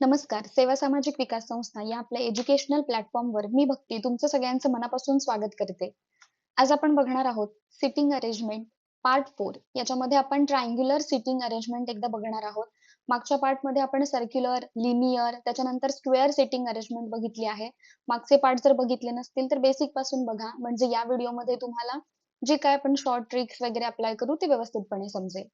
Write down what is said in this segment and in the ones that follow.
नमस्कार. सेवा सामाजिक विकास संस्था या आपल्या एज्युकेशनल प्लॅटफॉर्मवर मी भक्ती तुमचं सगळ्यांचं मनापासून स्वागत करते. आज आपण बघणार आहोत सिटिंग अरेंजमेंट पार्ट फोर याच्यामध्ये आपण ट्रायंग्युलर सिटिंग अरेंजमेंट एकदा बघणार आहोत. मागच्या पार्टमध्ये आपण सर्क्युलर लिनियर त्याच्यानंतर स्क्वेअर सिटिंग अरेंजमेंट बघितली आहे. मागचे पार्ट जर बघितले नसतील तर बेसिकपासून बघा. म्हणजे या व्हिडिओमध्ये तुम्हाला जे काय आपण शॉर्ट ट्रिक्स वगैरे अप्लाय करू ते व्यवस्थितपणे समजेल.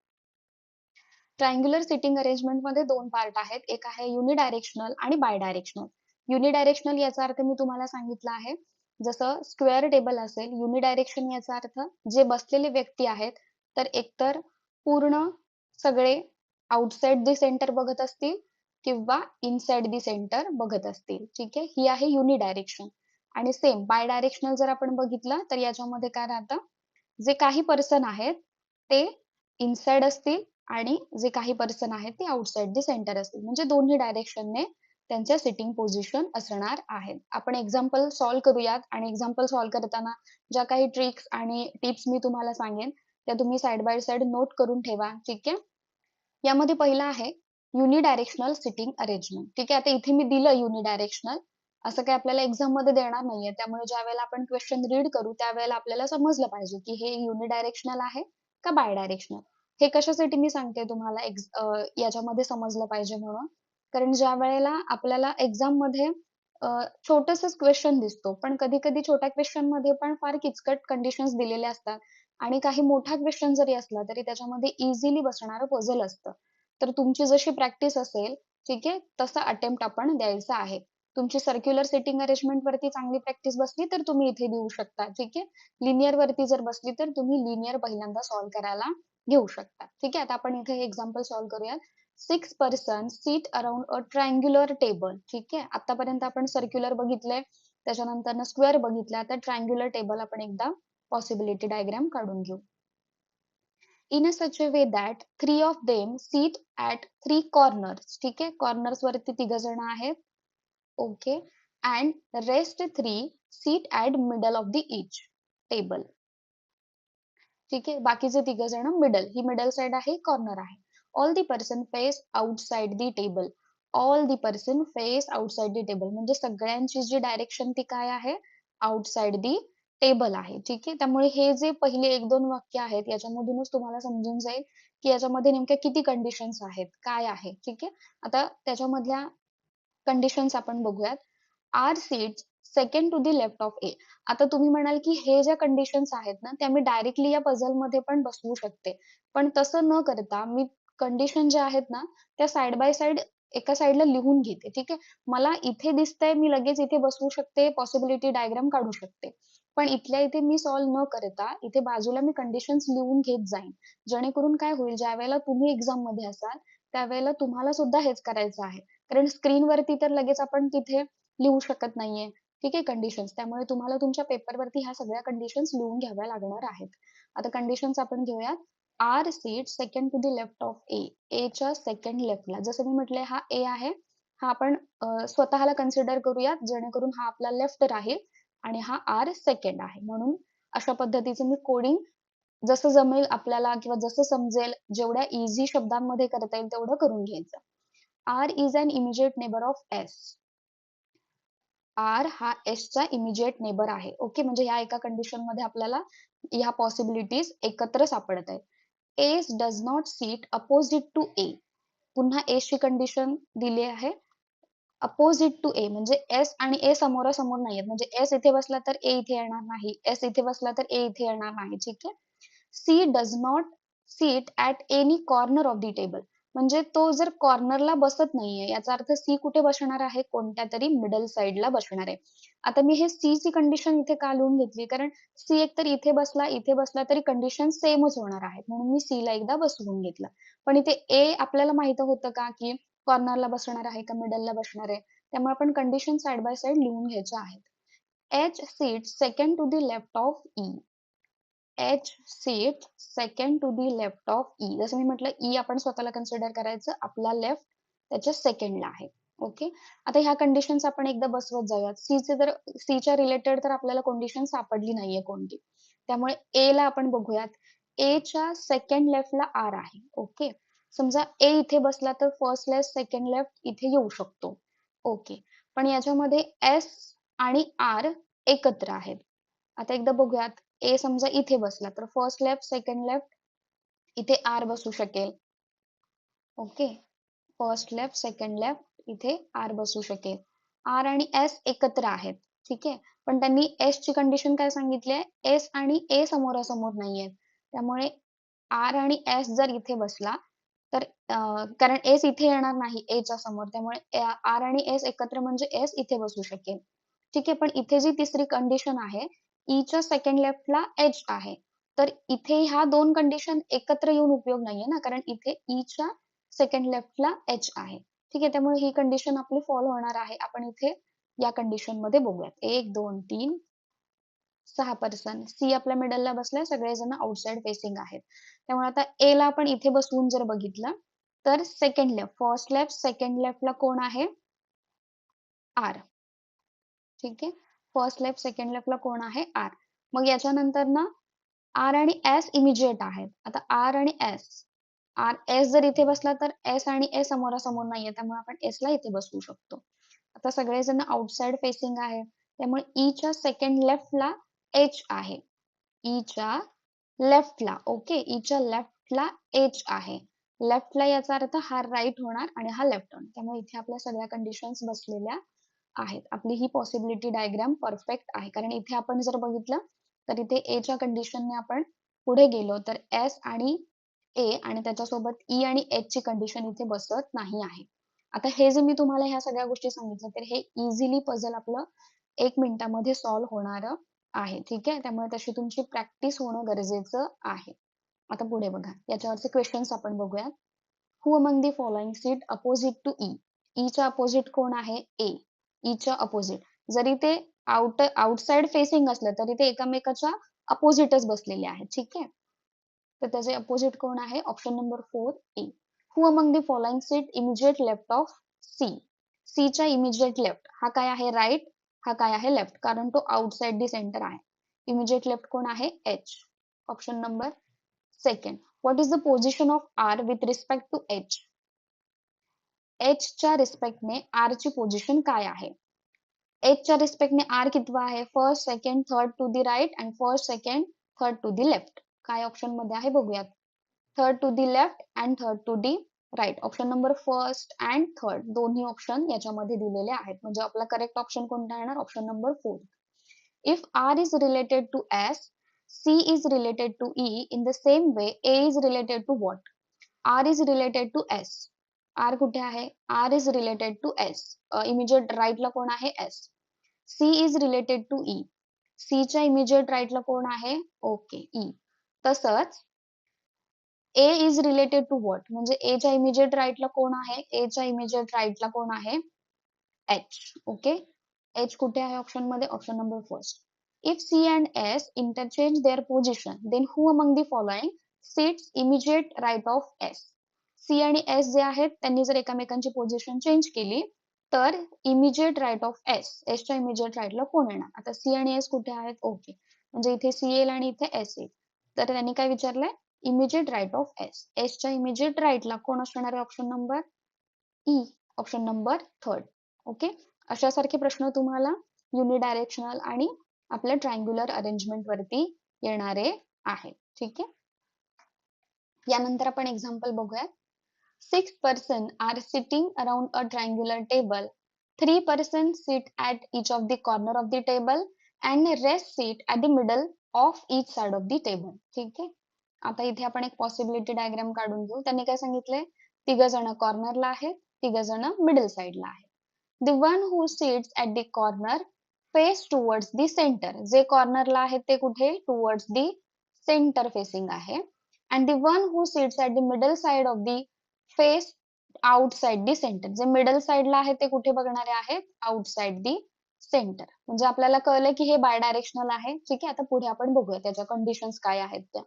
ट्रायंग्युलर सिटिंग अरेंजमेंटमध्ये दोन पार्ट आहेत. एक आहे युनिडायरेक्शनल आणि बायडायरेक्शनल युनिडायरेक्शनल याचा अर्थ मी तुम्हाला सांगितला आहे. जसं स्क्वेअर टेबल असेल युनिडायरेक्शन याचा अर्थ जे बसलेले व्यक्ती आहेत तर एकतर पूर्ण सगळे आउटसाइड दी सेंटर बघत असतील किंवा इनसाइड दी सेंटर बघत असतील. ठीक आहे? ही आहे युनिडायरेक्शन आणि सेम बाय डायरेक्शनल जर आपण बघितलं तर याच्यामध्ये काय राहतं? जे काही पर्सन आहेत ते इनसाइड असतील आणि जे काही पर्सन आहेत ते आउटसाइड द सेंटर असतील. म्हणजे दोन्ही डायरेक्शनने त्यांच्या सिटिंग पोझिशन असणार आहेत. आपण एक्झाम्पल सॉल्व्ह करूयात आणि एक्झाम्पल सॉल्व्ह करताना ज्या काही ट्रिक्स आणि टिप्स मी तुम्हाला सांगेन त्या तुम्ही साइड बाय साइड नोट करून ठेवा ठीक आहे? यामध्ये पहिला आहे युनिडायरेक्शनल सिटिंग अरेंजमेंट ठीक आहे आता इथे मी दिलं युनिडायरेक्शनल असं काही आपल्याला एक्झाममध्ये देणार नाहीये. त्यामुळे ज्या वेळेला आपण क्वेश्चन रीड करू त्यावेळेला आपल्याला समजलं पाहिजे की हे युनिडायरेक्शनल आहे का बाय डायरेक्शनल हे कशासाठी मी सांगते तुम्हाला? याच्यामध्ये समजलं पाहिजे म्हणून. कारण ज्या वेळेला आपल्याला एक्झाममध्ये छोटस क्वेश्चन दिसतो पण कधी कधी छोट्या क्वेश्चनमध्ये पण फार किचकट कंडिशन्स दिलेले असतात. आणि काही मोठा क्वेश्चन जरी असला तरी त्याच्यामध्ये इझिली बसणारं पझल असतं. तर तुमची जशी प्रॅक्टिस असेल ठीक आहे तसा अटेम्प्ट आपण द्यायचा आहे. तुमची सर्क्युलर सेटिंग अरेंजमेंट वरती चांगली प्रॅक्टिस बसली तर तुम्ही इथे देऊ शकता ठीक आहे? लिनियर वरती जर बसली तर तुम्ही लिनियर पहिल्यांदा सॉल्व्ह करायला घेऊ शकता ठीक आहे आता आपण इथे एक्झाम्पल सॉल्व्ह करूयात. Six person seat around a triangular table ठीक आहे आतापर्यंत आपण सर्क्युलर बघितलंय त्याच्यानंतर स्क्वेअर बघितलं आता ट्रायंग्युलर टेबल आपण एकदा पॉसिबिलिटी डायग्राम काढून घेऊ. In a such a way that three of them seat at three corners ठीक आहे कॉर्नर्स वरती तिघ जण आहेत. Okay and rest three seat at middle of the each table ठीक आहे? बाकीचे तिघ जण मिडल ही मिडल साइड आहे कॉर्नर आहे. All the person face outside the table all the person face outside the table म्हणजे सगळ्यांची जी डायरेक्शन ती काय आहे? आउटसाइड दी टेबल आहे. ठीक आहे? त्यामुळे हे जे पहिले एक दोन वाक्य आहेत याच्यामधूनच तुम्हाला समजून जाईल की याच्यामध्ये नेमक्या किती कंडिशन्स आहेत काय आहे. ठीक आहे? आता त्याच्यामधल्या कंडिशन्स आपण बघूयात. R seats second to the left of A आता तुम्ही म्हणाल की हे ज्या कंडिशन्स आहेत ना त्या मी डायरेक्टली या पझलमध्ये पण बसवू शकते. पण तसं न करता मी कंडिशन ज्या आहेत ना त्या साइड बाय साइड एका साइडला लिहून घेते ठीक आहे? मला इथे दिसतंय मी लगेच इथे बसवू शकते पॉसिबिलिटी डायग्राम काढू शकते. पण इथल्या इथे मी सॉल्व्ह न करता इथे बाजूला मी कंडिशन्स लिहून घेत जाईन. जेणेकरून काय होईल ज्या वेळेला तुम्ही एक्झाममध्ये असाल त्यावेळेला तुम्हाला सुद्धा हेच करायचं आहे. कारण स्क्रीनवरती तर लगेच आपण तिथे लिहू शकत नाहीये. ठीक आहे कंडिशन्स त्यामुळे तुम्हाला तुमच्या पेपरवरती ह्या सगळ्या कंडिशन्स लिहून घ्याव्या लागणार आहेत. आता कंडिशन्स आपण घेऊयात. R seat second to the left of A एच्या सेकंड लेफ्टला जसं मी म्हटलंय हा ए आहे. हा आपण स्वतःला कन्सिडर करूयात जेणेकरून हा आपला लेफ्ट राहील आणि हा आर सेकंड आहे. म्हणून अशा पद्धतीचं मी कोडिंग जसं जमेल आपल्याला किंवा जसं समजेल जेवढ्या इझी शब्दांमध्ये करता येईल तेवढं करून घ्यायचं. R is an immediate neighbour of S R हा एस चा इमिजिएट नेबर आहे. ओके म्हणजे ह्या एका कंडिशनमध्ये आपल्याला ह्या पॉसिबिलिटीज एकत्र सापडत आहे S does not seat opposite to A पुन्हा एस ची कंडिशन दिली आहे. अपोजिट टू ए म्हणजे एस आणि ए समोरासमोर नाहीयेत. म्हणजे एस इथे बसला तर ए इथे येणार नाही. एस इथे बसला तर ए इथे येणार नाही. ठीक आहे? C does not seat at any corner of the table म्हणजे तो जर कॉर्नरला बसत नाहीये याचा अर्थ सी कुठे बसणार आहे? कोणत्या तरी मिडल साइडला बसणार आहे. आता मी हे सी ची कंडिशन इथे का लिहून घेतली? कारण सी एक तर इथे बसला इथे बसला तरी कंडिशन सेमच होणार आहे. म्हणून मी सी ला एकदा बसवून घेतलं. पण इथे ए आपल्याला माहीत होतं का की कॉर्नरला बसणार आहे का मिडलला बसणार आहे? त्यामुळे आपण कंडिशन साइड बाय साइड लिहून घ्यायच्या आहेत H seat second to the left of E H seat second to the left of E जसं मी म्हटलं ई आपण स्वतःला कन्सिडर करायचं आपला लेफ्ट त्याच्या सेकंडला आहे. ओके आता ह्या कंडिशन्स आपण एकदा बसवत जाऊयात. सी चे सीच्या च्या रिलेटेड तर आपल्याला कंडिशन सापडली नाहीये कोणती. त्यामुळे ए ला आपण बघूयात. ए च्या सेकंड लेफ्टला आर आहे. ओके समजा ए इथे बसला तर फर्स्ट लेफ्ट सेकंड लेफ्ट इथे येऊ शकतो. ओके पण याच्यामध्ये एस आणि आर एकत्र आहेत. आता एकदा बघूयात. ए समजा इथे बसला तर फर्स्ट लेफ्ट सेकंड लेफ्ट इथे आर बसू शकेल. Okay first left second left इथे आर बसू शकेल. आर आणि एस एकत्र आहेत. ठीक? आहे पण त्यांनी एस ची कंडिशन काय सांगितली आहे? एस आणि ए समोरासमोर नाहीयेत त्यामुळे आर आणि एस जर इथे बसला तर कारण एस इथे येणार नाही एच्या समोर. त्यामुळे आर आणि एस एकत्र म्हणजे एस इथे बसू शकेल. ठीक? आहे पण इथे जी तिसरी कंडिशन आहे ईच्या सेकंड लेफ्टला एच आहे. तर इथे ह्या दोन कंडिशन एकत्र येऊन उपयोग नाहीये ना कारण इथे ईच्या सेकंड लेफ्टला एच आहे. ठीक आहे त्यामुळे ही कंडिशन आपली फॉलो होणार आहे. आपण इथे या कंडिशनमध्ये बघूयात. एक दोन तीन सहा पर्सन सी आपल्या मिडलला बसलाय सगळेजण आउटसाइड फेसिंग आहेत. त्यामुळे आता ए ला आपण इथे बसवून जर बघितलं तर second left first left second लेफ्टला कोण आहे? आर ठीक आहे? फर्स्ट लेफ्ट सेकंड लेफ्टला कोण आहे? आर मग याच्यानंतर ना आर आणि एस इमिजिएट आहेत. आता आर आणि एस आर एस जर इथे बसला तर एस आणि ए समोरासमोर नाहीये. त्यामुळे आपण एस ला इथे बसवू शकतो. आता सगळेजण आउटसाइड फेसिंग आहे. त्यामुळे ईच्या सेकंड लेफ्टला एच आहे. E ईच्या लेफ्टला ओके ईच्या e लेफ्टला एच आहे. लेफ्टला याचा अर्थ हा राईट होणार आणि हा लेफ्ट होणार. त्यामुळे इथे आपल्या सगळ्या कंडिशन्स बसलेल्या आहेत. आपली ही पॉसिबिलिटी डायग्राम परफेक्ट आहे. कारण इथे आपण जर बघितलं तर इथे एच्या कंडिशनने आपण पुढे गेलो तर एस आणि ए आणि त्याच्यासोबत ई आणि एच ची कंडिशन इथे बसत नाही आहे. आता हे जे मी तुम्हाला ह्या सगळ्या गोष्टी सांगितल्या तर हे इझिली पझल आपलं एक मिनिटामध्ये सॉल्व्ह होणार आहे. ठीक आहे? त्यामुळे तशी तुमची प्रॅक्टिस होणं गरजेचं आहे. आता पुढे बघा. याच्यावरचे क्वेश्चन्स आपण बघूयात. Who among the following seat opposite to E ईच्या अपोजिट कोण आहे? ए E ईच्या अपोजिट जरी ते आउट आउटसाइड फेसिंग असलं तरी ते एकमेकाच्या अपोजिटच बसलेले आहेत. ठीक आहे? तर त्याचे अपोजिट कोण आहे? Option number four A who among the following seat immediate left of C सीच्या इमिजिएट लेफ्ट हा काय आहे? राईट हा काय आहे? लेफ्ट कारण तो आउटसाइड दी सेंटर आहे. इमिजिएट लेफ्ट कोण आहे? H option number second what is the position of R with respect to H H च्या रिस्पेक्टने आर ची पोझिशन काय आहे? एच च्या रिस्पेक्टने आर कितवा आहे? First second third to the right and first second third to the left काय ऑप्शनमध्ये आहे बघूयात. Third to the left and third to the right option number first and third दोन्ही ऑप्शन याच्यामध्ये दिलेले आहेत. म्हणजे आपला करेक्ट ऑप्शन कोणता येणार? Option number four if R is related to S C is related to E in the same way A is related to what R is related to S R कुठे आहे? R is related to S immediate राईटला कोण आहे? S C is related to E सीच्या इमिजिएट राईटला कोण आहे? Okay E e. तसंच A is related to what म्हणजे ए च्या इमिजिएट राईटला कोण आहे? एच्या इमिजिएट राईटला कोण आहे? एच ओके एच कुठे आहे ऑप्शनमध्ये? Option number first if C and S interchange their position then who among the following seats immediate right of S C आणि एस जे आहेत त्यांनी जर एकमेकांची पोझिशन चेंज केली तर इमिजिएट राईट ऑफ एस एसच्या इमिजिएट राईटला कोण येणार? आता सी आणि एस कुठे आहेत? ओके म्हणजे इथे सी एल आणि इथे एस येईल. तर त्यांनी काय विचारलंय? इमिजिएट राईट ऑफ एस एसच्या इमिजिएट राईटला कोण असणार आहे option number E option number third okay अशासारखे प्रश्न तुम्हाला युनिडायरेक्शनल आणि आपल्या ट्रायंग्युलर अरेंजमेंट वरती येणारे आहेत. ठीक आहे? यानंतर आपण एक्झाम्पल बघूयात. Six person are sitting around a triangular table three person sit at each of the corner of the table and rest seat at the middle of each side of the table ठीक आहे? आता इथे आपण एक possibility diagram काढून घेऊ. त्यांनी काय सांगितलंय? तिघ जण कॉर्नरला आहेत तिघ जण मिडल साइडला आहेत. The one who seats at the corner face towards the centre जे कॉर्नरला आहेत ते कुठे? टुवर्ड्स दी सेंटर फेसिंग आहे. And the one who seats at the middle side of the face outside the centre जे middle साइडला आहे ते कुठे बघणारे आहेत? आउटसाइड दी सेंटर म्हणजे आपल्याला कळलं की हे बाय डायरेक्शनल आहे. ठीक आहे आता पुढे आपण बघूया त्याच्या कंडिशन्स काय आहेत त्या.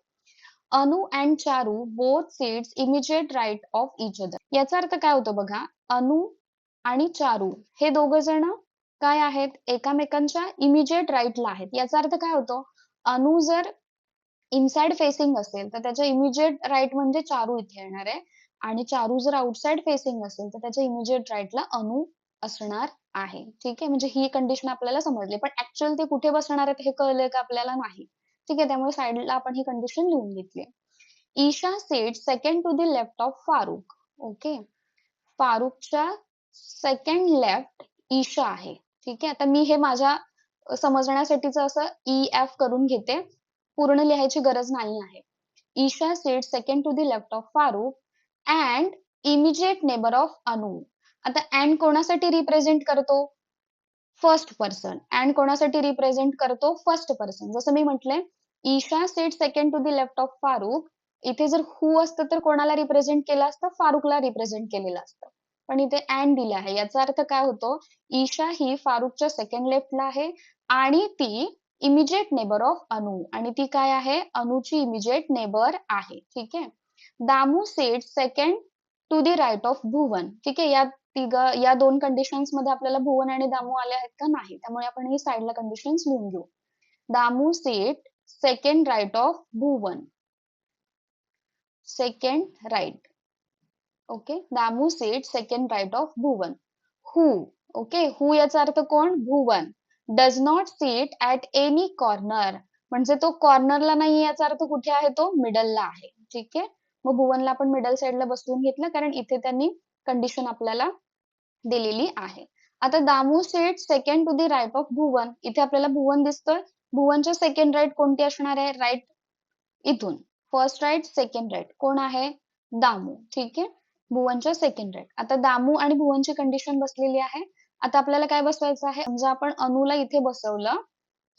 Anu and Charu both seats immediate right of each other याचा अर्थ काय होतो बघा? अनु आणि चारू हे दोघ जण काय आहेत? एकामेकांच्या इमिजिएट राईटला आहेत. याचा अर्थ काय होतो? अनु जर इनसाइड फेसिंग असेल तर त्याच्या इमिजिएट राईट म्हणजे चारू इथे येणार आहे. आणि चारू जर आउटसाइड फेसिंग असेल तर त्याच्या इमिजिएट राईटला अनु असणार आहे. ठीक आहे? म्हणजे ही कंडिशन आपल्याला समजली. पण ऍक्च्युअल ते कुठे बसणार आहेत हे कळलंय का आपल्याला? नाही. ठीक आहे? त्यामुळे साईडला आपण ही कंडिशन लिहून घेतली Isha set second to the left of Farukh okay फारुखच्या second left Isha आहे. ठीक आहे? आता मी हे माझ्या समजण्यासाठीच असं ई एफ करून घेते. पूर्ण लिहायची गरज नाही आहे. Isha set second to the left of Farukh and immediate neighbour of Anu आता अँड कोणासाठी रिप्रेझेंट करतो? फर्स्ट पर्सन अँड कोणासाठी रिप्रेझेंट करतो? फर्स्ट पर्सन जसं मी म्हटलंय Isha set second to the left of Farukh इथे जर हु असतं तर कोणाला रिप्रेझेंट केलं असतं? फारुखला रिप्रेझेंट केलेलं असतं. पण इथे अँड दिले आहे. याचा अर्थ काय होतो? ईशा ही फारुखच्या सेकंड लेफ्टला आहे आणि ती इमिजिएट नेबर ऑफ अनु आणि ती काय आहे? अनुची इमिजिएट नेबर आहे. ठीक आहे? Damu set second to the right of Bhuvan. ठीक आहे या तिघ या दोन कंडिशन्समध्ये आपल्याला भुवन आणि दामू आले आहेत का नाही? त्यामुळे आपण ही साईडला कंडिशन्स लिहून घेऊ. Damu set second right of Bhuvan. Second right okay Damu set second right of Bhuvan. Who okay who याचा अर्थ कोण? Bhuvan. Does not seat at any corner म्हणजे तो कॉर्नरला नाही याचा अर्थ कुठे आहे तो? मिडलला आहे. ठीक आहे? मग भुवनला आपण मिडल साइडला बसवून घेतलं कारण इथे त्यांनी कंडिशन आपल्याला दिलेली आहे. आता Damu set second to the right of Bhuvan. इथे आपल्याला भुवन दिसतोय. भुवनच्या सेकंड राईट कोणती असणार आहे? राईट इथून. फर्स्ट राईट सेकंड राईट कोण आहे? दामू. ठीक आहे? भुवनच्या सेकंड राईट आता दामू आणि भुवनची कंडिशन बसलेली आहे. आता आपल्याला काय बसवायचं आहे? समजा आपण अनुला इथे बसवलं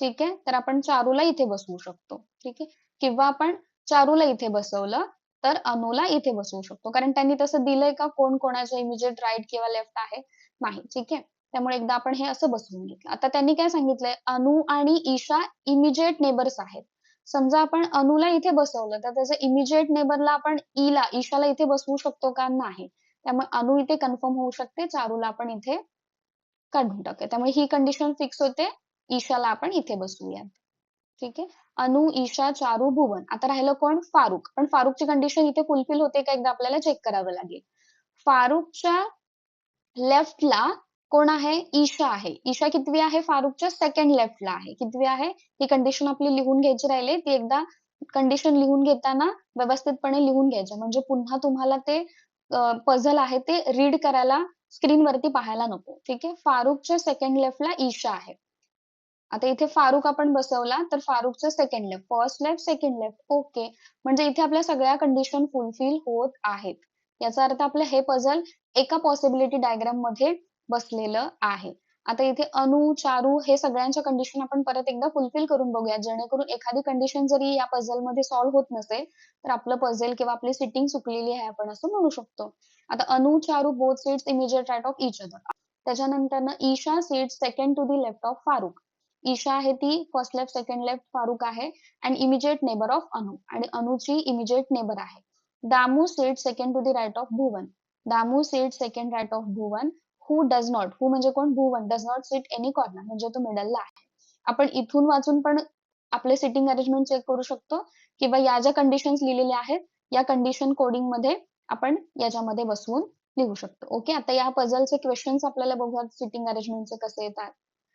ठीक आहे? तर आपण चारूला इथे बसवू शकतो. ठीक आहे? किंवा आपण चारूला इथे बसवलं तर अनुला इथे बसवू शकतो. कारण त्यांनी तसं दिलंय का? कोण कोणाचं इमिजिएट राईट किंवा लेफ्ट आहे? नाही. ठीक आहे? त्यामुळे एकदा आपण हे असं बसवून घेतलं. आता त्यांनी काय सांगितलंय? अनु आणि ईशा इमिजिएट नेबर्स आहेत. समजा आपण अनुला इथे बसवलं तर त्याचं इमिजिएट नेबरला आपण ईला ईशाला इथे बसवू शकतो का? नाही. त्यामुळे अनु इथे कन्फर्म होऊ शकते. चारूला आपण इथे काढून टाकूया. त्यामुळे ही कंडिशन फिक्स होते. ईशाला आपण इथे बसवूयात. ठीक आहे? अनु ईशा चारू भुवन. आता राहिलं कोण? फारुख. पण फारुखची कंडिशन इथे फुलफिल होते का एकदा आपल्याला चेक करावं लागेल. फारुखच्या लेफ्टला कोण आहे? ईशा आहे. ईशा कितवी आहे फारुखच्या? सेकंड लेफ्टला आहे. कितवी आहे? ही कंडिशन आपली लिहून घ्यायची राहिली. ती एकदा कंडिशन लिहून घेताना व्यवस्थितपणे लिहून घ्यायचं. म्हणजे पुन्हा तुम्हाला ते पझल आहे ते रीड करायला स्क्रीनवरती पाहायला नको. ठीक आहे? फारुखच्या सेकंड लेफ्टला ईशा आहे. आता इथे फारुख आपण बसवला तर फारुखचं second left first left second left okay म्हणजे इथे आपल्या सगळ्या कंडिशन फुलफिल होत आहेत. याचा अर्थ आपलं हे पझल एका पॉसिबिलिटी डायग्राममध्ये बसलेलं आहे. आता इथे अनु चारू हे सगळ्यांच्या कंडिशन आपण परत एकदा फुलफिल करून बघूया. जेणेकरून एखादी कंडिशन जरी या पझलमध्ये सॉल्व्ह होत नसेल तर आपलं पझल किंवा आपली सिटिंग चुकलेली आहे आपण असं म्हणू शकतो. आता Anu Charu both seats immediate right of each other त्याच्यानंतर Isha seats second to the left of Farukh. Isha आहे ती first left second left Farukh आहे अँड इमिजिएट नेबर ऑफ अनु आणि अनुची इमिजिएट नेबर आहे. Damu seat second to the right of Bhuvan. Damu seat second right of Bhuvan who does not who म्हणजे कोण? Bhuvan. Does not sit any corner म्हणजे तो मिडलला आहे. आपण इथून वाचून पण आपले सिटिंग अरेंजमेंट चेक करू शकतो किंवा या ज्या कंडिशन्स लिहिलेल्या आहेत या कंडिशन कोडिंगमध्ये आपण याच्यामध्ये बसवून लिहू शकतो. ओके आता या पझलचे क्वेश्चन्स आपल्याला बघूयात सिटिंग अरेंजमेंटचे कसे येतात.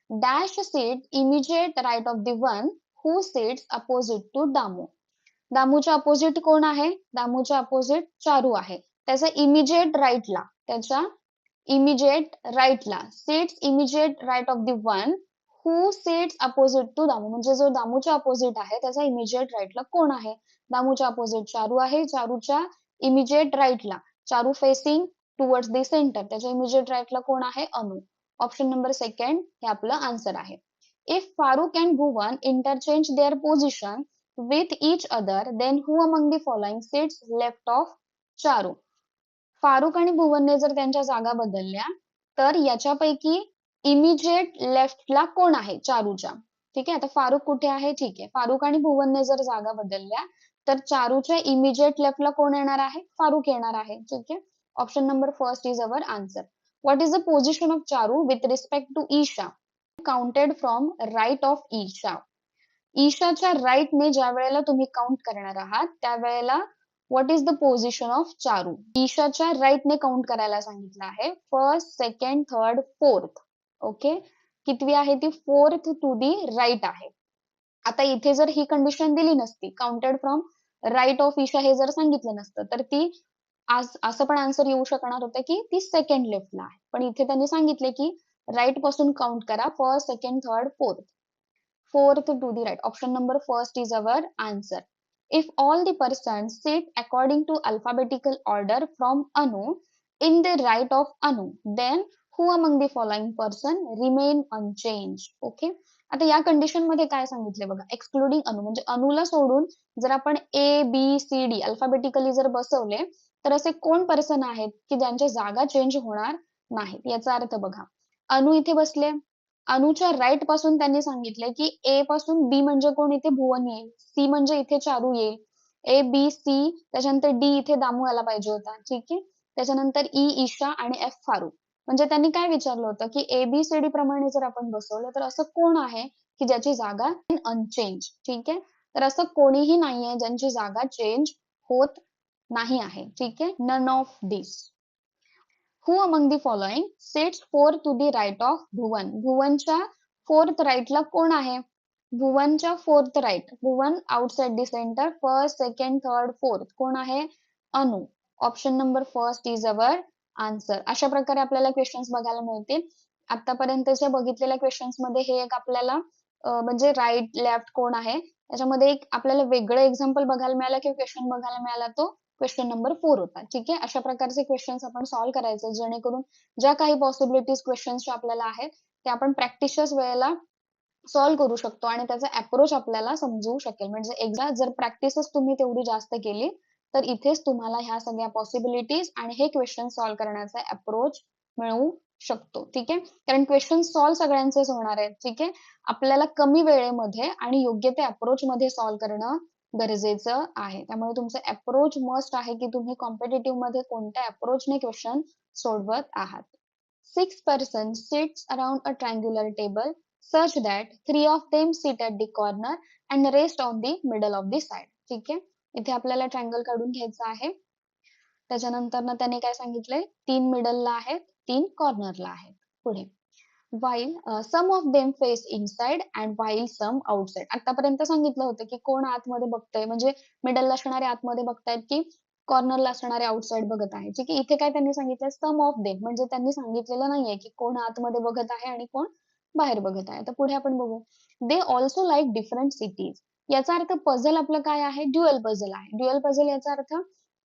Dash seat immediate right of the one who seats opposite to Damu दामूच्या opposite कोण आहे? दामूच्या अपोजिट चारू आहे. त्याचा इमिजिएट राईटला त्याच्या immediate राईटला seats immediate right of the one who seats opposite to Damu म्हणजे जो दामूच्या अपोजिट आहे त्याचा इमिजिएट राईटला कोण आहे? दामूच्या अपोजिट चारू आहे. चारूच्या immediate राईटला Charu facing towards the centre त्याच्या इमिजिएट राईटला कोण आहे? अनु. ऑप्शन नंबर सेकंड हे आपलं आन्सर आहे. If Farukh and Bhuvan interchange their position with each other then who among the following seats left of Charu Farukh आणि भुवनने जर त्यांच्या जागा बदलल्या तर याच्यापैकी इमिजिएट लेफ्टला कोण आहे? चारूच्या ठीक आहे? आता फारुख कुठे आहे? ठीक आहे. फारुख आणि भुवनने जर जागा बदलल्या तर चारूच्या इमिजिएट लेफ्टला कोण येणार आहे? फारुख येणार आहे. ठीक आहे? Option number first is our answer what is the position of charu with respect to isha? Counted from right of isha. ईशाच्या राईटने ज्या वेळेला तुम्ही काउंट करणार आहात त्यावेळेला what is the position of Charu ईशाच्या राईटने काउंट करायला सांगितलं आहे. First second third fourth okay कितवी आहे ती? फोर्थ टू दी राईट आहे. आता इथे जर ही कंडिशन दिली नसती counted from right of Isha हे जर सांगितलं नसतं तर ती आज असं पण आन्सर येऊ शकणार होतं की ती सेकंड लेफ्टला आहे. पण इथे त्यांनी सांगितले की राईटपासून काउंट करा first second third fourth fourth to the right option number first is our answer if all the person sit according to alphabetical order from Anu in the right of Anu then who among the following person remain unchanged okay आता या कंडिशनमध्ये काय सांगितले बघा? Excluding अनु म्हणजे अनुला सोडून जर आपण A B C D alphabetically जर बसवले तर असे कोण पर्सन आहेत की ज्यांच्या जागा चेंज होणार नाहीत? याचा अर्थ बघा अनु इथे बसले. अनुच्या राईटपासून त्यांनी सांगितले की ए पासून बी म्हणजे कोण? इथे भुवन येईल. सी म्हणजे इथे चारू येईल. ए बी सी त्याच्यानंतर डी इथे दामू आला पाहिजे होता. ठीक आहे? त्याच्यानंतर ई ईशा आणि एफ फारू म्हणजे त्यांनी काय विचारलं होतं की ए बी सी डी प्रमाणे जर आपण बसवलं तर असं कोण आहे की ज्याची जागा अनचेंज ठीक आहे? तर असं कोणीही नाहीये ज्यांची जागा चेंज होत नाही आहे. ठीक आहे? None of this who among the following sets four to the right of Bhuvan भुवनच्या fourth राईटला कोण आहे? भुवनच्या fourth right Bhuvan outside the centre first second third fourth कोण आहे? Anu option number first is our answer अशा प्रकारे आपल्याला questions बघायला मिळतील. आतापर्यंतच्या बघितलेल्या क्वेश्चन्समध्ये हे एक आपल्याला म्हणजे राईट लेफ्ट कोण आहे? त्याच्यामध्ये एक आपल्याला वेगळं एक्झाम्पल बघायला मिळालं किंवा क्वेश्चन बघायला मिळाला तो क्वेश्चन नंबर फोर होता. ठीक आहे? अशा प्रकारचे क्वेश्चन्स आपण सॉल्व्ह करायचे जेणेकरून ज्या काही पॉसिबिलिटीज क्वेश्चन्स आपल्याला आहेत ते आपण प्रॅक्टिसच्याच वेळेला सॉल्व्ह करू शकतो आणि त्याचा अप्रोच आपल्याला समजू शकेल. म्हणजे एकदा जर प्रॅक्टिसच तुम्ही तेवढी जास्त केली तर इथेच तुम्हाला ह्या सगळ्या पॉसिबिलिटीज आणि हे क्वेश्चन सॉल्व्ह करण्याचा अप्रोच मिळू शकतो. ठीक आहे? कारण क्वेश्चन सॉल्व्ह सगळ्यांचेच होणार आहेत. ठीक आहे? आपल्याला कमी वेळेमध्ये आणि योग्य ते अप्रोच मध्ये सॉल्व्ह करणं गरजेचं आहे. त्यामुळे तुमचं अप्रोच मस्ट आहे की तुम्ही कॉम्पिटेटिव्हमध्ये कोणत्या अप्रोचने क्वेश्चन सोडवत आहात. Six person sits around a triangular table such that three of them seat at the corner and rest on the middle of the side. ठीक आहे? इथे आपल्याला ट्रँगल काढून घ्यायचा आहे. त्याच्यानंतर ना त्याने काय सांगितलंय? तीन मिडलला आहेत तीन कॉर्नरला आहेत. पुढे. While some of them face inside and while some outside. आतापर्यंत सांगितलं होतं की कोण आतमध्ये बघतंय म्हणजे मिडलला असणारे आतमध्ये बघतायत की कॉर्नरला असणारे आउटसाइड बघत आहे ठीक आहे इथे काय त्यांनी सांगितलं सम ऑफ देम म्हणजे त्यांनी सांगितलेलं नाहीये की कोण आतमध्ये बघत आहे आणि कोण बाहेर बघत आहे. तर पुढे आपण बघू. They also like different cities याचा अर्थ पझल आपलं काय आहे? ड्युअल पझल आहे. ड्युअल पझल याचा अर्थ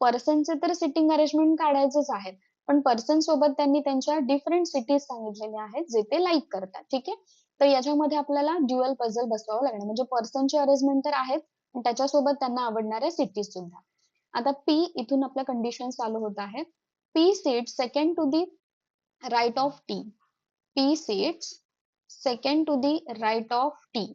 पर्सनचे तर सिटिंग अरेंजमेंट काढायचेच आहेत पण पर्सन सोबत त्यांनी त्यांच्या डिफरंट सिटीज सांगितलेल्या आहेत जे ते लाईक करतात ठीक आहे? तर याच्यामध्ये आपल्याला ड्युअल पझल बसवावं लागणार म्हणजे पर्सनचे अरेंजमेंट तर आहेत त्याच्यासोबत त्यांना आवडणाऱ्या सिटीज सुद्धा. आता पी इथून आपल्या कंडिशन चालू होत आहेत. P seat second to the right of T P seats second to the right of T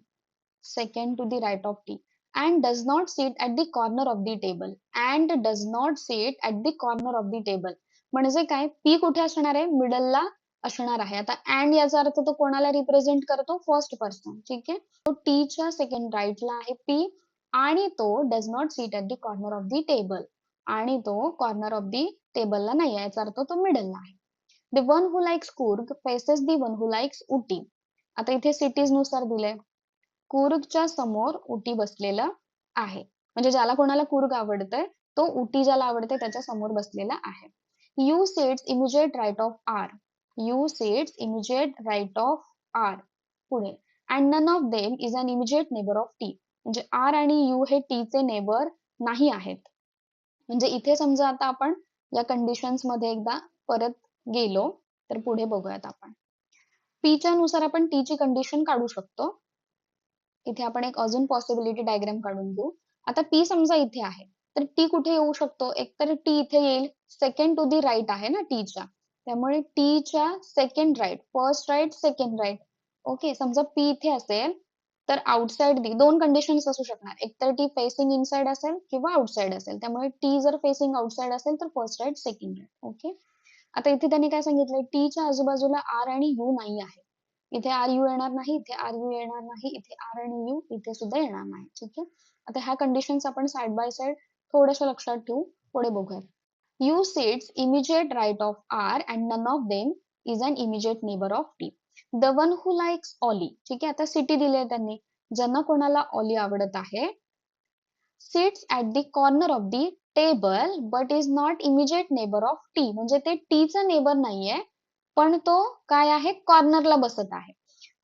second to the right of T and does not sit at the corner of the table, and does not sit at the corner of the table. म्हणजे काय? P कुठे असणार आहे? मिडलला असणार आहे. आता and याचा अर्थ तो कोणाला रिप्रेझेंट करतो? फर्स्ट पर्सन ठीक आहे? तो टीच्या सेकंड राईटला आहे पी आणि तो does not seat at the corner of the table आणि तो कॉर्नर ऑफ दी टेबलला नाही आहे. याचा अर्थ तो मिडलला आहे. The one who likes Coorg faces the one who likes Ooty आता इथे सिटीजनुसार दिलंय. कुर्गच्या समोर उटी बसलेलं आहे. म्हणजे ज्याला कोणाला कुर्ग आवडतंय तो उटी ज्याला आवडते त्याच्यासमोर बसलेला आहे. U sets immediate right of R U sets immediate right of R पुढे. And none of them is an immediate neighbour of T म्हणजे आर आणि यू हे टी चे नेबर नाही आहेत. म्हणजे इथे समजा आता आपण या कंडिशन्समध्ये एकदा परत गेलो तर पुढे बघूयात आपण. पीच्या नुसार आपण टी ची कंडिशन काढू शकतो. इथे आपण एक अजून पॉसिबिलिटी डायग्राम काढून घेऊ. आता पी समजा इथे आहे. तर टी कुठे येऊ शकतो? एकतर टी इथे येईल. सेकंड टू दी राईट आहे ना टीच्या त्यामुळे टीच्या second right first right second right okay समजा पी इथे असेल तर आउटसाइड दी दोन कंडिशन्स असू शकणार. एकतर टी फेसिंग इनसाइड असेल किंवा आउटसाइड असेल. त्यामुळे टी जर फेसिंग आउटसाइड असेल तर first right second right okay आता इथे त्यांनी काय सांगितलंय? टीच्या आजूबाजूला आर आणि यू नाही आहे. इथे आर यू येणार नाही इथे आर यू येणार नाही इथे आर आणि यू इथे सुद्धा येणार नाही. ठीक आहे? आता ह्या कंडिशन्स आपण साइड बाय साइड थोडस लक्षात ठेवू पुढे बघूया. U seats immediate right of R and none of them is an immediate neighbour of T the one who likes Auli ठीक आहे आता सिटी दिली आहे त्यांनी. ज्यांना कोणाला ऑली आवडत आहे sits at the corner of the table but is not immediate neighbour of T म्हणजे ते टीचा नेबर नाहीये पण तो काय आहे कॉर्नरला बसत आहे.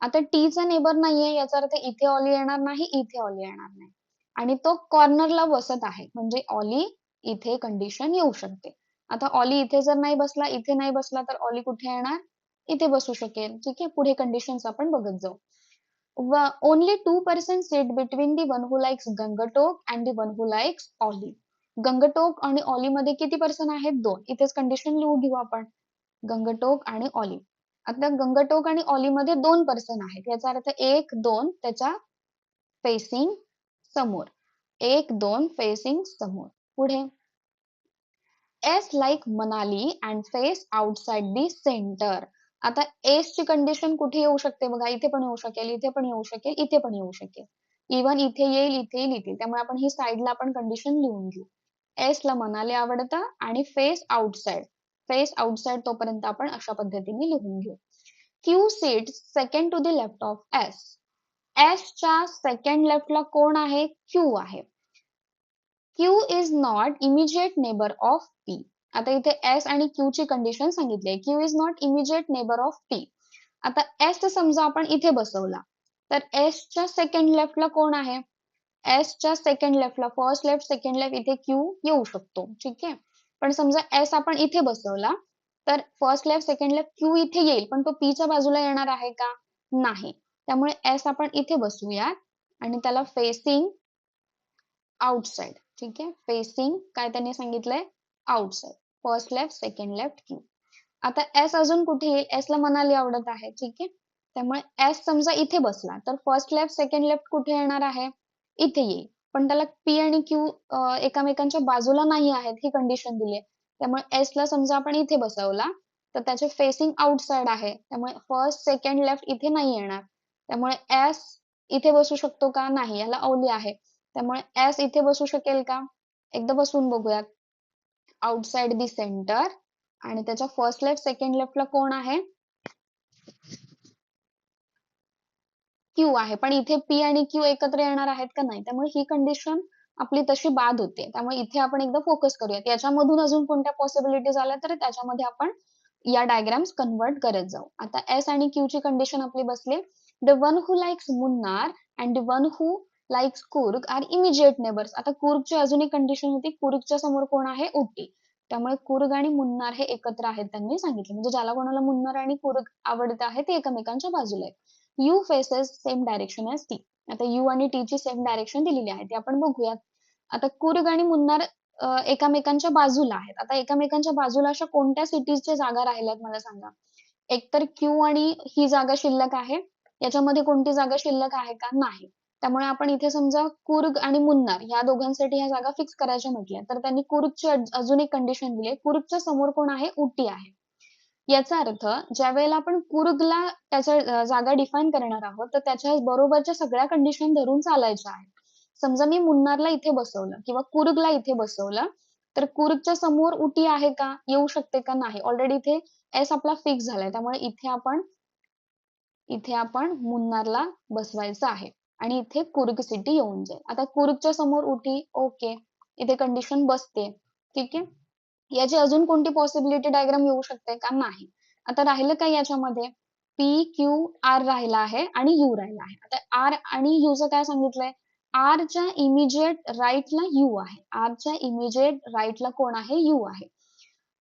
आता टीचा नेबर नाहीये याचा अर्थ इथे ऑली येणार नाही इथे ऑली येणार नाही. आणि तो कॉर्नरला बसत आहे. म्हणजे ऑली इथे कंडिशन येऊ शकते. आता ऑली इथे जर नाही बसला इथे नाही बसला तर ऑली कुठे येणार? इथे बसू शकेल. ठीक आहे? पुढे कंडिशन्स आपण बघत जाऊ. Only two percent seat between the one who likes Gangtok and the one who likes Auli Gangtok आणि ऑली मध्ये किती पर्सन आहेत? दोन. इथेच कंडिशन लिहू घेऊ आपण. गंगटोक आणि ऑली आता गंगटोक आणि ऑली मध्ये दोन पर्सन आहेत. याचा अर्थ एक दोन त्याच्या फेसिंग समोर. एक दोन फेसिंग समोर. पुढे. S like Manali and face outside the centre आता एस ची कंडिशन कुठे येऊ शकते बघा? इथे पण येऊ शकेल इथे पण येऊ शकेल इथे पण येऊ शकेल. इवन इथे येईल इथे येईल इथे त्यामुळे आपण ही साईडला आपण कंडिशन लिहून घेऊ. एस ला मनाली आवडतं आणि फेस आउटसाइड फेस आउटसाइड तोपर्यंत आपण अशा पद्धतीने लिहून घेऊ. Q seat second to the left of S S च्या सेकंड लेफ्टला कोण आहे? क्यू आहे. Q is not immediate neighbour of P आता इथे एस आणि क्यू ची कंडिशन सांगितली आहे Q is not immediate neighbour of P आता एस समजा आपण इथे बसवला. तर एसच्या सेकंड लेफ्टला कोण आहे? एसच्या सेकंड लेफ्टला फर्स्ट लेफ्ट सेकंड लेफ्ट इथे क्यू येऊ शकतो. ठीक? आहे पण समजा एस आपण इथे बसवला तर first left second left Q इथे येईल. पण तो पीच्या बाजूला येणार आहे का? नाही. त्यामुळे एस आपण इथे बसूयात आणि त्याला फेसिंग आउटसाइड ठीक आहे? फेसिंग काय त्यांनी सांगितलंय? Outside first left second left Q आता एस अजून कुठे येईल? एस ला मनाली आवडत आहे. ठीक आहे? त्यामुळे एस समजा इथे बसला तर फर्स्ट लेफ्ट सेकंड लेफ्ट कुठे येणार आहे? इथे येईल. पण त्याला पी आणि क्यू एकामेकांच्या बाजूला नाही आहेत ही कंडिशन दिली आहे. त्यामुळे एस ला समजा आपण इथे बसवला तर त्याचे फेसिंग आउटसाइड आहे. त्यामुळे फर्स्ट सेकंड लेफ्ट इथे नाही येणार. त्यामुळे एस इथे बसू शकतो का? नाही याला अवली आहे. त्यामुळे एस इथे बसू शकेल का? एकदा बसून बघूयात. आउटसाइड दी सेंटर आणि त्याच्या फर्स्ट लेफ्ट सेकंड लेफ्टला कोण आहे? क्यू आहे. पण इथे पी आणि क्यू एकत्र येणार आहेत का नाही? त्यामुळे ही कंडिशन आपली तशी बाद होते. त्यामुळे इथे आपण एकदा फोकस करूयात. याच्यामधून अजून कोणत्या पॉसिबिलिटीज आल्या तर त्याच्यामध्ये आपण या डायग्राम्स कन्वर्ट करत जाऊ. आता एस आणि क्यू ची कंडिशन आपली बसली. The one who likes Munnar and the one who likes Coorg are immediate neighbours आता कुर्गची अजून एक कंडिशन होती. कुर्गच्या समोर कोण आहे? उटी त्यामुळे कुर्ग आणि मुन्नार हे एकत्र आहेत त्यांनी सांगितले. म्हणजे ज्याला कोणाला मुन्नार आणि कुर्ग आवडत आहे ते एकमेकांच्या बाजूला आहेत. U faces same direction S T आता यू आणि टी ची सेम डायरेक्शन दिलेली आहे. ती आपण बघूयात. आता कुर्ग आणि मुन्नार एकामेकांच्या बाजूला आहेत. आता एकामेकांच्या बाजूला अशा कोणत्या सिटीजच्या जागा राहिल्यात मला सांगा? एकतर क्यू आणि ही जागा शिल्लक आहे. याच्यामध्ये कोणती जागा शिल्लक आहे का? नाही. त्यामुळे आपण इथे समजा कुर्ग आणि मुन्नार या दोघांसाठी ह्या जागा फिक्स करायच्या म्हटल्या. तर त्यांनी कुर्गची अजून एक कंडिशन दिली आहे. कुर्गच्या समोर कोण आहे? उटी आहे. याचा अर्थ ज्या वेळेला आपण कुर्गला त्याच्या जागा डिफाईन करणार आहोत तर त्याच्या बरोबरच्या सगळ्या कंडिशन धरून चालायच्या आहेत. समजा मी मुन्नारला इथे बसवलं किंवा कुर्गला इथे बसवलं तर कुर्गच्या समोर उटी आहे का? येऊ शकते का? नाही. ऑलरेडी इथे एस आपला फिक्स झालाय. त्यामुळे इथे आपण इथे आपण मुन्नारला बसवायचं आहे. आणि इथे कुर्ग सिटी येऊन जाईल. आता कुर्गच्या समोर उठी ओके इथे कंडिशन बसते. ठीक आहे? याची अजून कोणती पॉसिबिलिटी डायग्राम येऊ शकते का? नाही. आता राहिलं काय याच्यामध्ये? पी क्यू आर राहिला आहे आणि यू राहिला आहे. आता आर आणि यूचं काय सांगितलंय? आरच्या इमिजिएट राईटला यू आहे. आरच्या इमिजिएट राईटला कोण आहे? यू आहे.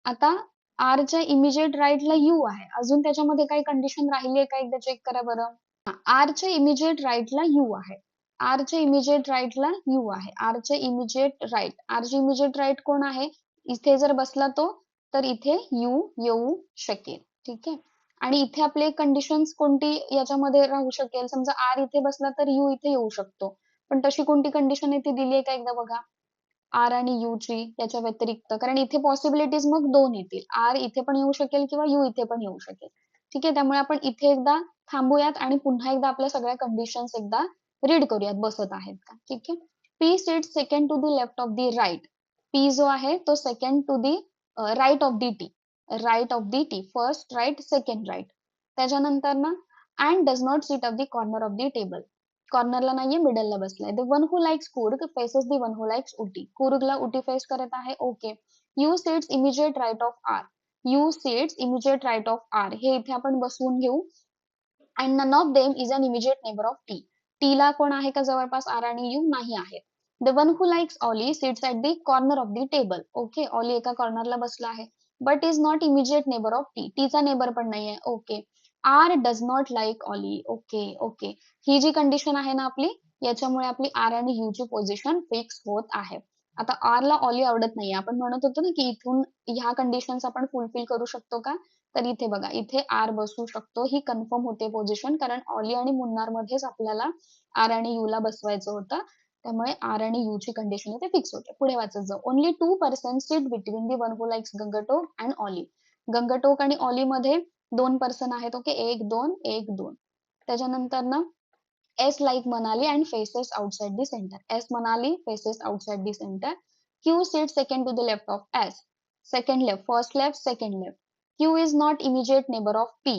आता आरच्या इमिजिएट राईटला यू आहे. अजून त्याच्यामध्ये काही कंडिशन राहिली आहे का? एकदा चेक करा बरं. आरच्या इमिजिएट राईटला यू आहे. आरच्या इमिजिएट राईटला यू आहे. आरच्या इमिजिएट राईट आरचे इमिजिएट राईट कोण आहे? इथे जर बसला तो तर इथे यू येऊ शकेल. ठीक आहे? आणि इथे आपले कंडिशन कोणती याच्यामध्ये राहू शकेल? समजा आर इथे बसला तर यू इथे येऊ शकतो. पण तशी कोणती कंडिशन इथे दिली आहे का एकदा बघा? आर आणि यू ची याच्या व्यतिरिक्त. कारण इथे पॉसिबिलिटीज मग दोन येतील. आर इथे पण येऊ शकेल किंवा यू इथे पण येऊ शकेल. ठीक आहे? त्यामुळे आपण इथे एकदा थांबूयात आणि पुन्हा एकदा आपल्या सगळ्या कंडिशन्स एकदा रीड करूयात. बसत आहेत का? ठीक आहे? P seat second to the left of the right P जो आहे तो second to the right of the T right of the T first right second right त्याच्यानंतर ना and does not seat of the corner of the table कॉर्नरला नाहीये मिडलला बसलाय. The one who likes Coorg faces the one who likes Ooty कुर्गला Ooty face करत आहे okay U seats immediate right of R U seats immediate right of R हे इथे आपण बसवून घेऊ. And none of them is an immediate neighbour of T T ला कोण आहे का जवळपास? आर आणि यू नाही आहे the one who likes Auli sits at the corner of the table okay Auli एका कॉर्नरला बसला आहे. But is not immediate neighbour of T टीचा नेबर पण नाहीये. Okay R does not like Auli okay okay ही जी कंडिशन आहे ना आपली याच्यामुळे आपली आर आणि यू ची पोझिशन फिक्स होत आहे. आता आर ला ऑली आवडत नाही आपण म्हणत होतो ना की इथून ह्या कंडिशन्स आपण फुलफिल करू शकतो का? तर इथे बघा इथे आर बसू शकतो. ही कन्फर्म होते पोझिशन कारण ऑली आणि मुन्नार मध्येच आपल्याला आर आणि यू ला बसवायचं होतं. त्यामुळे आर आणि यू ची कंडिशन इथे फिक्स होते. पुढे वाचत जाऊ only two person seat between the one who likes Gangtok and Auli Gangtok आणि ऑली मध्ये दोन पर्सन आहेत ओके एक दोन एक दोन. त्याच्यानंतर ना S like Manali and faces outside the centre S Manali faces outside the centre Q seat second to the left of S second left first left second left Q is not immediate neighbour of P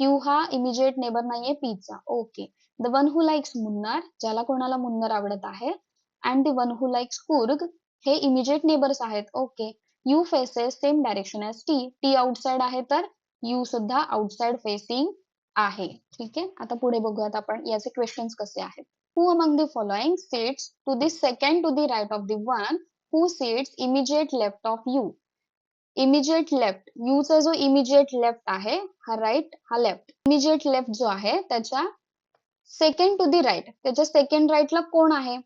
Q हा immediate neighbour नाहीये पीचा okay the one who likes Munnar ज्याला कोणाला मुन्नार आवडत आहे and the one who likes Coorg हे immediate neighbours आहेत. Okay U faces same direction S T T outside आहे तर यू सुद्धा आउटसाइड फेसिंग आहे. ठीक आहे? आता पुढे बघूयात आपण याचे क्वेश्चन्स कसे आहेत. Who among the following seats to the second to the right of the one who seats immediate left of U immediate left यूचा जो इमिजिएट लेफ्ट आहे हा राईट हा लेफ्ट इमिजिएट लेफ्ट जो आहे त्याच्या सेकंड टू दी राईट त्याच्या second राईटला कोण आहे?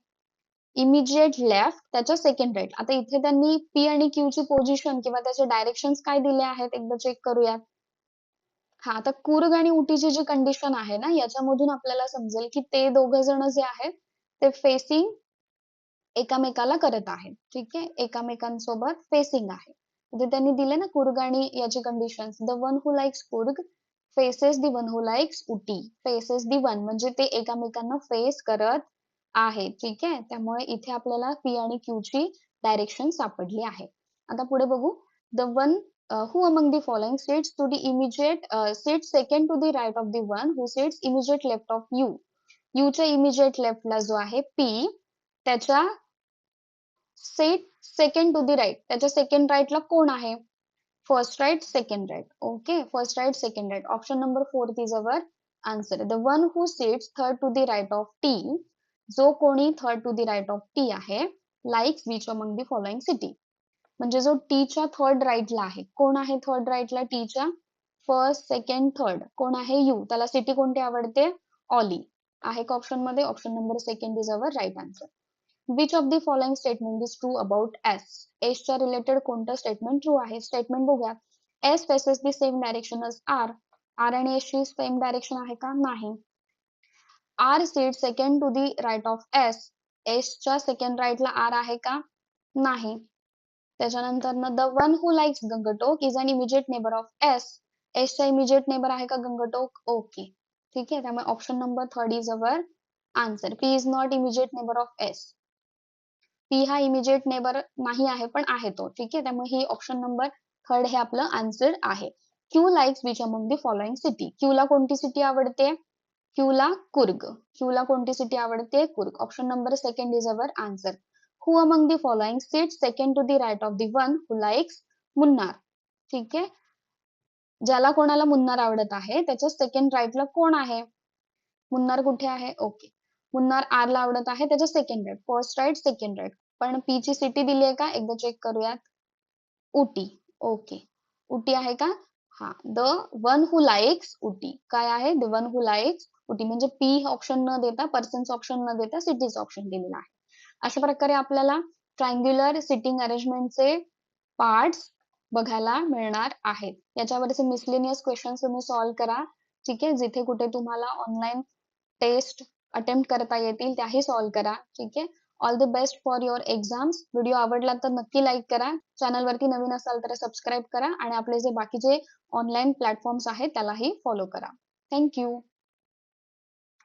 इमिजिएट लेफ्ट त्याच्या सेकंड राईट आता इथे त्यांनी पी आणि क्यू ची पोझिशन किंवा त्याचे डायरेक्शन काय दिले आहेत एकदा चेक करूयात. हा आता कुर्ग आणि उटीची जी कंडिशन आहे ना याच्यामधून आपल्याला समजेल की ते दोघ जण जे आहेत ते फेसिंग एकामेकाला करत आहेत. ठीक आहे? एकामेकांसोबत फेसिंग आहे. म्हणजे त्यांनी दिले ना कुर्ग आणि याची condition the one who likes Coorg faces the one who likes Ooty. Faces the one म्हणजे ते एकामेकांना फेस करत आहे ठीक आहे? त्यामुळे इथे आपल्याला पी आणि क्यू ची डायरेक्शन सापडली आहे. आता पुढे बघू. The one uh, who among the following sits to the immediate uh, sits second to the right of the one who sits immediate left of u? U च्या इमिजिएट left ला जो आहे पी त्याच्या set second to the right त्याच्या second right ला कोण आहे? First right second right okay first right second right option number four is our answer the one who seats third to the right of T जो कोणी third to the right of T आहे likes which among the following city म्हणजे जो टीच्या third राईटला आहे. कोण आहे थर्ड राईटला टीच्या फर्स्ट सेकंड थर्ड कोण आहे? यू त्याला सिटी कोणती आवडते? ऑली आहे का ऑप्शनमध्ये? Option number second is our right answer which of the following statement is true about S एसच्या रिलेटेड कोणतं स्टेटमेंट ट्रू आहे? स्टेटमेंट बघूया. S faces the same direction S R R आणि एस ची सेम डायरेक्शन आहे का? नाही. R seat second to the right of S एसच्या सेकंड राईटला आर आहे का? नाही. त्याच्यानंतर the one who likes Gangtok is an immediate neighbour of S एसचा immediate neighbour आहे का गंगटोक ओके ठीक आहे. त्यामुळे option number third is our answer P is not immediate neighbour of S P हा इमिजिएट नेबर नाही आहे पण आहे तो. ठीक आहे. त्यामुळे ही ऑप्शन नंबर थर्ड हे आपलं आन्सर आहे. Q likes which among the following city Q ला कोणती सिटी आवडते? क्यू ला कुर्ग. क्यू ला कोणती सिटी आवडते? Coorg. Option number second is our answer who among the following sits second to the right of the one who likes Munnar ठीक आहे? ज्याला कोणाला मुन्नार आवडत आहे त्याच्या सेकंड राईटला कोण आहे? मुन्नार कुठे आहे? ओके मुन्नार आर ला आवडत आहे त्याच्या second right first right second right पण पी ची सिटी दिली आहे का? एकदा चेक करूयात. उटी ओके उटी आहे का? हा. The one who likes Ooty काय आहे? The one who likes Ooty म्हणजे पी ऑप्शन न देता पर्सन्स ऑप्शन न देता सिटीज ऑप्शन दिलेला आहे. अशा प्रकारे आपल्याला ट्रायंग्युलर सिटिंग अरेंजमेंटचे पार्ट्स बघायला मिळणार आहेत. याच्यावरचे मिसलेनियस क्वेश्चन तुम्ही सॉल्व्ह करा. ठीक आहे? जिथे कुठे तुम्हाला ऑनलाईन टेस्ट अटेम्प्ट करता येतील त्याही सॉल्व्ह करा. ठीक आहे? All the best for your exams video आवडला तर नक्की लाईक करा. चॅनलवरती नवीन असाल तर सबस्क्राईब करा आणि आपले जे बाकीचे ऑनलाईन प्लॅटफॉर्म्स आहेत त्यालाही फॉलो करा. थँक्यू